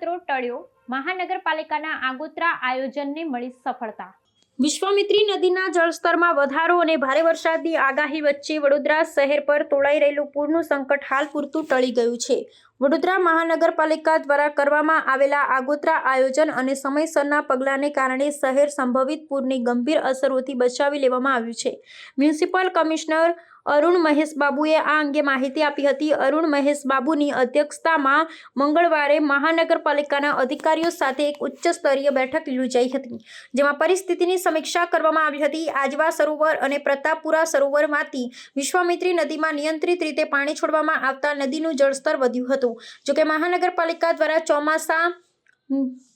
ખતરો ટળ્યો. મહાનગરપાલિકાના આગોતરા આયોજનને મળી સફળતા. વિશ્વામિત્રી નદીના જળસ્તરમાં વધારો અને ભારે વરસાદની આગાહી વચ્ચે વડોદરા શહેર પર તોડાઈ રહેલું પૂરનું સંકટ હાલ પૂરતું ટળી ગયું છે. વડોદરા મહાનગરપાલિકા દ્વારા કરવામાં આવેલા આગોતરા આયોજન અને સમયસરના પગલાંને કારણે શહેર સંભવિત પૂરની ગંભીર અસરોથી બચાવી લેવામાં આવ્યું છે. મ્યુનિસિપલ કમિશનર અરુણ મહેશબાબુએ આ અંગે માહિતી આપી હતી. અરુણ મહેશબાબુની અધ્યક્ષતામાં મંગળવારે મહાનગરપાલિકાના અધિકારીઓ સાથે એક ઉચ્ચ સ્તરીય બેઠક યોજાઈ હતી, જેમાં પરિસ્થિતિની સમીક્ષા કરવામાં આવી હતી. આજવા સરોવર અને પ્રતાપપુરા સરોવરમાંથી વિશ્વામિત્રી નદીમાં નિયંત્રિત રીતે પાણી છોડવામાં આવતા નદીનું જળસ્તર વધ્યું હતું, જોકે મહાનગરપાલિકા દ્વારા ચોમાસા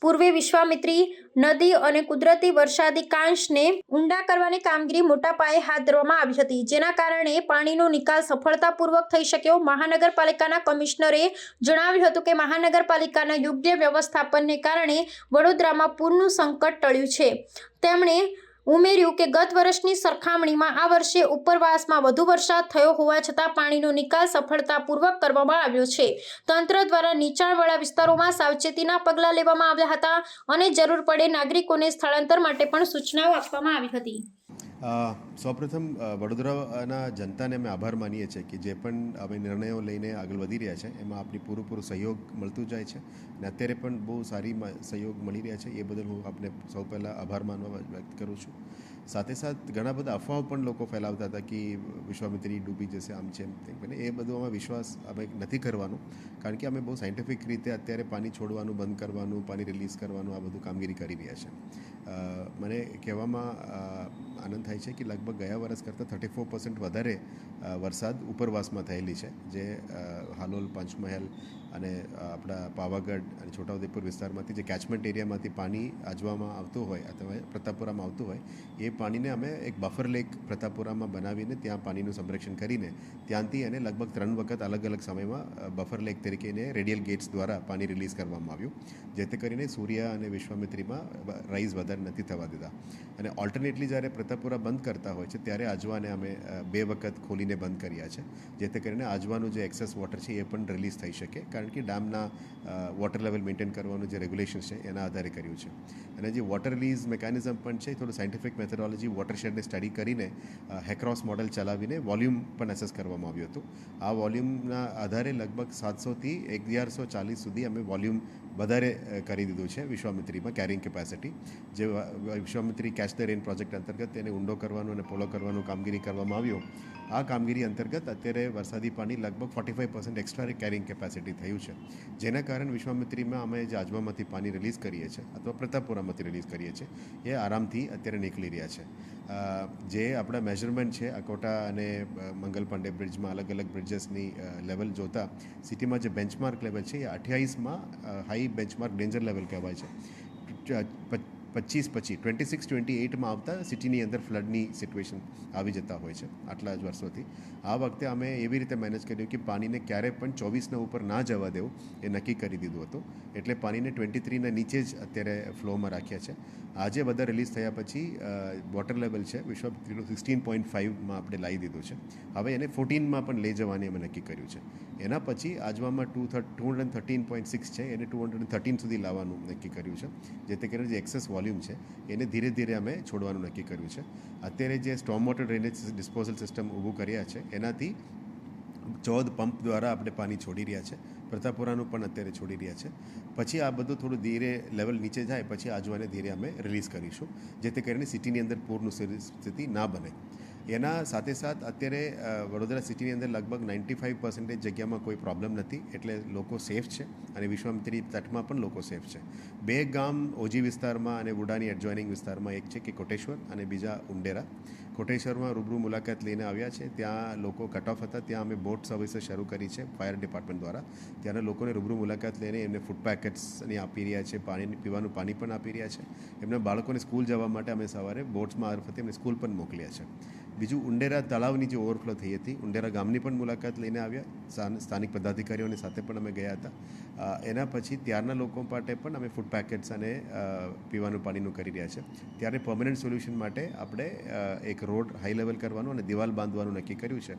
પૂર્વે વિશ્વામિત્રી નદી અને કુદરતી વરસાદી કાંશને ઊંડા કરવાની કામગીરી મોટા પાયે હાથ ધરવામાં આવી હતી. જેના કારણે પાણીનો નિકાલ સફળતાપૂર્વક થઈ શક્યો. મહાનગરપાલિકાના કમિશનરે જણાવ્યું હતું કે, મહાનગરપાલિકાના યોગ્ય વ્યવસ્થાપનને કારણે વડોદરામાં પૂરનું સંકટ ટળ્યું છે. તેમણે ઉમેર્યું કે ગત વર્ષની સરખામણીમાં આ વર્ષે ઉપરવાસમાં વધુ વરસાદ થયો હોવા છતાં પાણીનો નિકાલ સફળતાપૂર્વક કરવામાં આવ્યો છે. તંત્ર દ્વારા નીચાણવાળા વિસ્તારોમાં સાવચેતીના પગલાં લેવામાં આવ્યા હતા અને જરૂર પડે નાગરિકોને સ્થળાંતર માટે પણ સૂચનાઓ આપવામાં આવી હતી. સૌપ્રથમ વડોદરાના જનતાને અમે આભાર માનીએ છીએ કે જે પણ અમે નિર્ણયો લઈને આગળ વધી રહ્યા છે, એમાં આપની પૂરેપૂરો સહયોગ મળતું જાય છે અને અત્યારે પણ બહુ સારી સહયોગ મળી રહ્યા છે. એ બદલ હું આપને સૌ પહેલાં આભાર માનવા વ્યક્ત કરું છું. સાથે સાથ ઘણા બધા અફવાઓ પણ લોકો ફેલાવતા હતા કે વિશ્વામિત્રી ડૂબી જશે, આમ છે એમ તેમ અને એ બધું અમે વિશ્વાસ અમે નથી કરવાનો. કારણ કે અમે બહુ સાયન્ટિફિક રીતે અત્યારે પાણી છોડવાનું, બંધ કરવાનું, પાણી રિલીઝ કરવાનું, આ બધું કામગીરી કરી રહ્યા છે. મને કહેવામાં આનંદ થાય છે કે લગભગ ગયા વર્ષ કરતાં થર્ટી ફોર પર્સન્ટ વધારે વરસાદ ઉપરવાસમાં થયેલી છે. જે હાલોલ, પંચમહેલ અને આપણા પાવાગઢ અને છોટાઉદેપુર વિસ્તારમાંથી જે કેચમેન્ટ એરિયામાંથી પાણી આજવામાં આવતું હોય, અથવા પ્રતાપપુરામાં આવતું હોય, એ પાણીને અમે એક બફર લેક પ્રતાપપુરામાં બનાવીને ત્યાં પાણીનું સંરક્ષણ કરીને ત્યાંથી એને લગભગ ત્રણ વખત અલગ અલગ સમયમાં બફર લેક તરીકે એને રેડિયલ ગેટ્સ દ્વારા પાણી રિલીઝ કરવામાં આવ્યું, જેથી કરીને સૂર્ય અને વિશ્વામિત્રીમાં રાઈઝ વધારે નથી થવા દીધા અને ઓલ્ટરનેટલી જ્યારે પ્રતાપપુરા બંધ કરતા હોય છે, ત્યારે આજવાને અમે બે વખત ખોલીને બંધ કર્યા છે, જેથી કરીને આજવાનું જે એક્સેસ વોટર છે, એ પણ રિલીઝ થઈ શકે, કારણ કે ડેમના વોટર લેવલ મેન્ટેન કરવાનું જે રેગ્યુલેશન છે, એના આધારે કર્યું છે. અને જે વોટર રિલીઝ મેકેનિઝમ પણ છે થોડું સાયન્ટિફિક મેથોડોલોજી વોટરશેડને સ્ટડી કરીને હેક્રોસ મોડેલ ચલાવીને વોલ્યુમ પણ એસેસ કરવામાં આવ્યું હતું. આ વોલ્યુમના આધારે લગભગ સાતસોથી અગિયારસો ચાલીસ સુધી અમે વોલ્યુમ વધારે કરી દીધું છે વિશ્વામિત્રીમાં કેરિંગ કેપેસિટી જે Vishwamitri catch the rain project અંતર્ગત તેને ઊંડો કરવાનું અને પોલો કરવાનું કામગીરી કરવામાં આવ્યો. આ કામગીરી અંતર્ગત અત્યારે વરસાદી પાણી લગભગ forty five percent extra carrying capacity થયું છે. જેના કારણે વિશ્વામિત્રીમાં અમે જે આજવામાંથી પાણી રિલીઝ કરીએ છીએ, અથવા પ્રતાપપુરામાંથી રિલીઝ કરીએ છીએ, એ આરામથી અત્યારે નીકળી રહ્યા છે. અ, જે આપણા મેઝરમેન્ટ છે અકોટા અને મંગલ પાંડે બ્રિજમાં અલગ અલગ બ્રિજેસની લેવલ જોતા સિટીમાં જે બેન્ચમાર્ક લેવલ છે એ અઠ્યાવીસમાં હાઈ બેન્ચમાર્ક ડેન્જર લેવલ કહેવાય છે. પચીસ પછી ટ્વેન્ટી સિક્સ ટ્વેન્ટી એઇટમાં આવતા સિટીની અંદર ફ્લડની સિચ્યુએશન આવી જતા હોય છે, આટલા જ વર્ષોથી. આ વખતે અમે એવી રીતે મેનેજ કર્યું કે પાણીને ક્યારે પણ ચોવીસના ઉપર ના જવા દેવું, એ નક્કી કરી દીધું હતું. એટલે પાણીને ટ્વેન્ટી થ્રીના નીચે જ અત્યારે ફ્લોમાં રાખ્યા છે. આજે બધા રિલીઝ થયા પછી વોટર લેવલ છે, વિશ્વ સિક્સટીન પોઈન્ટ ફાઇવમાં આપણે લાવી દીધું છે. હવે એને ફોર્ટીનમાં પણ લઈ જવાની અમે નક્કી કર્યું છે. એના પછી આજવામાં two two hundred thirteen point six છે, એને ટુ હંડ્રેડ થર્ટીન સુધી લાવવાનું નક્કી કર્યું છે. જેથી કરીને જે એક્સેસ વોલ્યુમ છે, એને ધીરે ધીરે અમે છોડવાનું નક્કી કર્યું છે. અત્યારે જે storm water drainage disposal system ઊભું કર્યા છે, એનાથી ચૌદ પંપ દ્વારા આપણે પાણી છોડી રહ્યા છે. પ્રતાપુરાનું પણ અત્યારે છોડી રહ્યા છે. પછી આ બધું થોડું ધીરે લેવલ નીચે જાય, પછી આજુવાને ધીરે અમે રિલીઝ કરીશું, જેથી કરીને સિટીની અંદર પૂરનું સ્થિતિ ના બને. એના સાથે સાથ અત્યારે વડોદરા સિટીની અંદર લગભગ નાઇન્ટી ફાઇવ પર્સન્ટેજ જગ્યામાં કોઈ પ્રોબ્લેમ નથી. એટલે લોકો સેફ છે અને વિશ્વામિત્રી તટમાં પણ લોકો સેફ છે. બે ગામ ઓજી વિસ્તારમાં અને વુડાની એડજોઇનિંગ વિસ્તારમાં એક છે કે કોટેશ્વર અને બીજા ઉંડેરા. કોટેશ્વરમાં રૂબરૂ મુલાકાત લઈને આવ્યા છે. ત્યાં લોકો કટ ઓફ હતા. ત્યાં અમે બોટ સર્વિસીસ શરૂ કરી છે ફાયર ડિપાર્ટમેન્ટ દ્વારા. ત્યાંના લોકોને રૂબરૂ મુલાકાત લઈને એમને ફૂડ પેકેટ્સની આપી રહ્યા છે, પાણી, પીવાનું પાણી પણ આપી રહ્યા છે. એમના બાળકોને સ્કૂલ જવા માટે અમે સવારે બોટ્સમાં મારફતે એમને સ્કૂલ પણ મોકલ્યા છે. બીજું ઉંડેરા તળાવની જે ઓવરફ્લો થઈ હતી, ઉંડેરા ગામની પણ મુલાકાત લઈને આવ્યા, સ્થાન- સ્થાનિક પદાધિકારીઓની સાથે પણ અમે ગયા હતા. એના પછી ત્યારના લોકો માટે પણ અમે ફૂડ પેકેટ્સ અને પીવાનું પાણીનું કરી રહ્યા છે. ત્યારે પર્મનન્ટ સોલ્યુશન માટે આપણે એક રોડ હાઈ લેવલ કરવાનું અને દિવાલ બાંધવાનું નક્કી કર્યું છે.